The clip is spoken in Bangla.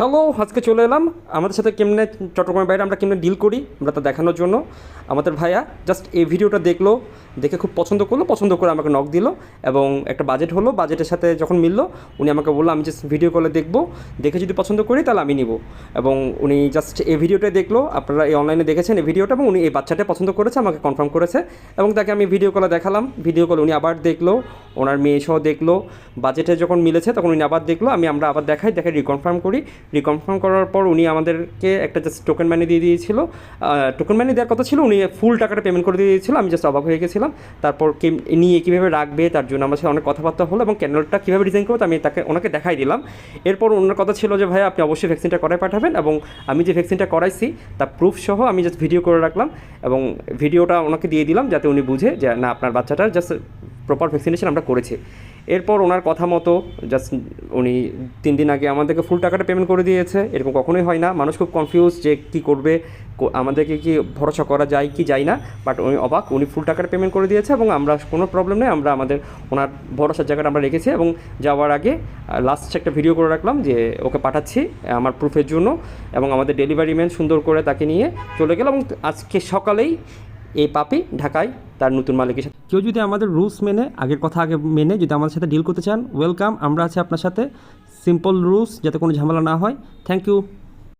হ্যালো, আজকে চলে এলাম। আমাদের সাথে কেমনে চট্টগ্রামের বাইরে আমরা কেমনে ডিল করি, আমরা তা দেখানোর জন্য। আমাদের ভাইয়া জাস্ট এই ভিডিওটা দেখল, দেখে খুব পছন্দ করল, পছন্দ করে আমাকে নক দিল এবং একটা বাজেট হলো। বাজেটের সাথে যখন মিললো, উনি আমাকে বলল, আমি জাস্ট ভিডিও কলে দেখব, দেখে যদি পছন্দ করি তাহলে আমি নিব। এবং উনি জাস্ট এই ভিডিওটা দেখল, আপনারা এই অনলাইনে দেখেছেন এই ভিডিওটা এবং উনি এই বাচ্চাটা পছন্দ করেছে, আমাকে কনফার্ম করেছে এবং তাকে আমি ভিডিও কলে দেখালাম। ভিডিও কলে উনি আবার দেখল ওনার মেয়ে সহ দেখল বাজেটে যখন মিলেছে তখন উনি আবার দেখল, আমি আমরা আবার দেখাই, দেখে রিকনফার্ম করি। রিকনফার্ম করার পর উনি আমাদেরকে একটা জাস্ট টোকেন মানি দিয়ে দিয়েছিল। টোকেন মানি দেওয়ার কথা ছিল, উনি ফুল টাকাটা পেমেন্ট করে দিয়ে দিয়েছিল, আমি জাস্ট অবাক হয়ে গেছিলাম। তারপর কে, নিয়ে কীভাবে রাখবে, তার জন্য আমার সাথে অনেক কথাবার্তা হলো এবং ক্যানেলটা কীভাবে ডিজাইন করব আমি তাকে, ওনাকে দেখাই দিলাম। এরপর ওনার কথা ছিল যে ভাই আপনি অবশ্যই ভ্যাকসিনটা করাই পাঠাবেন এবং আমি যে ভ্যাকসিনটা করাইছি, তার প্রুফ সহ আমি জাস্ট ভিডিও করে রাখলাম এবং ভিডিওটা ওনাকে দিয়ে দিলাম যাতে উনি বুঝে যে, না, আপনার বাচ্চাটার জাস্ট প্রপার ভ্যাকসিনেশন আমরা করেছি। এরপর ওনার কথা মতো জাস্ট উনি তিন দিন আগে আমাদেরকে ফুল টাকাটা পেমেন্ট করে দিয়েছে, এরকম কখনোই হয় না। মানুষ খুব কনফিউজ যে কী করবে আমাদেরকে কি ভরসা করা যায় কি যায় না বাট উনি অবাক, উনি ফুল টাকাটা পেমেন্ট করে দিয়েছে এবং আমরা কোনো প্রবলেম নেই, আমরা আমাদের ওনার ভরসার জায়গাটা আমরা রেখেছি এবং যাওয়ার আগে লাস্ট একটা ভিডিও করে রাখলাম যে ওকে পাঠাচ্ছি, আমার প্রুফের জন্য এবং আমাদের ডেলিভারি ম্যান সুন্দর করে তাকে নিয়ে চলে গেল এবং আজকে সকালেই এই পাপি ঢাকায় তার নতুন মালিকের সাথে। কেউ যদি আমাদের রুলস মেনে, আগের কথা আগে মেনে যদি আমাদের সাথে ডিল করতে চান ওয়েলকাম আমরা আছি আপনার সাথে। সিম্পল রুলস যাতে কোনো ঝামেলা না হয়। Thank you